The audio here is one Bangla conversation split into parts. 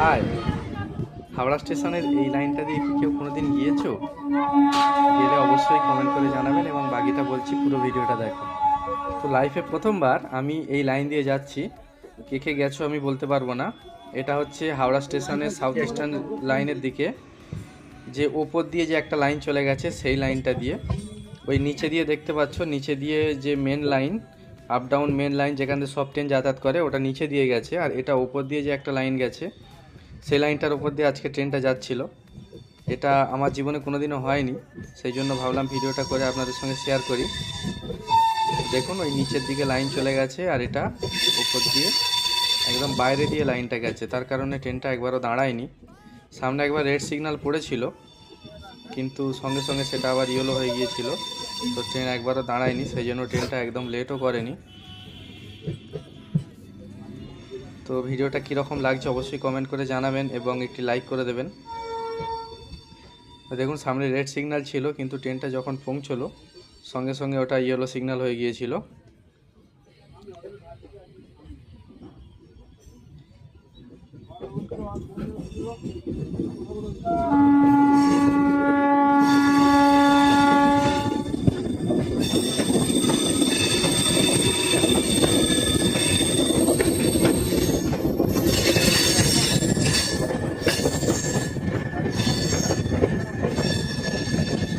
হাই। হাওড়া স্টেশনের এই লাইনটা দিয়ে কি কেউ কোনোদিন গিয়েছো? গেলে অবশ্যই কমেন্ট করে জানাবেন এবং বাকিটা বলছি, পুরো ভিডিওটা দেখো। তো লাইফে প্রথমবার আমি এই লাইন দিয়ে যাচ্ছি। কে কে গেছো আমি বলতে পারব না। এটা হচ্ছে হাওড়া স্টেশনের সাউথ ইস্টার্ন লাইনের দিকে। যে ওপর দিয়ে যে একটা লাইন চলে গেছে, সেই লাইনটা দিয়ে। ওই নিচে দিয়ে দেখতে পাচ্ছ, নিচে দিয়ে যে main line up down main line যেখান সব ট্রেন যাতায়াত করে, ওটা নিচে দিয়ে গেছে। আর এটা ওপর দিয়ে যে একটা লাইন গেছে সেই লাইনটার ওপর দিয়ে আজকে ট্রেনটা যাচ্ছিল। এটা আমার জীবনে কোনোদিনও হয়নি, সেই জন্য ভাবলাম ভিডিওটা করে আপনাদের সঙ্গে শেয়ার করি। দেখুন, ওই নিচের দিকে লাইন চলে গেছে আর এটা উপর দিয়ে একদম বাইরে দিয়ে লাইনটা গেছে। তার কারণে ট্রেনটা একবারও দাঁড়ায়নি। সামনে একবার রেড সিগন্যাল পড়েছিল, কিন্তু সঙ্গে সঙ্গে সেটা আবার ইয়েলো হয়ে গিয়েছিল। তো ট্রেন একবারও দাঁড়ায়নি, সেই জন্য ট্রেনটা একদম লেটও করেনি। তো ভিডিওটা কীরকম লাগছে অবশ্যই কমেন্ট করে জানাবেন এবং একটি লাইক করে দেবেন। দেখুন, সামনে রেড সিগন্যাল ছিল, কিন্তু ট্রেনটা যখন পৌঁছলো, সঙ্গে সঙ্গে ওটা ইয়েলো সিগন্যাল হয়ে গিয়েছিল।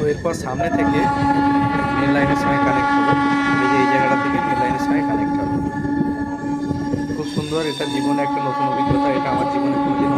তো এরপর সামনে থেকে মেন লাইনের সঙ্গে কানেক্ট হবে এই যে এই জায়গাটা থেকে মেন লাইনের সঙ্গে কানেক্ট হবে খুব সুন্দর, এটা জীবনে একটা নতুন অভিজ্ঞতা, এটা আমার জীবনে কোনোদিন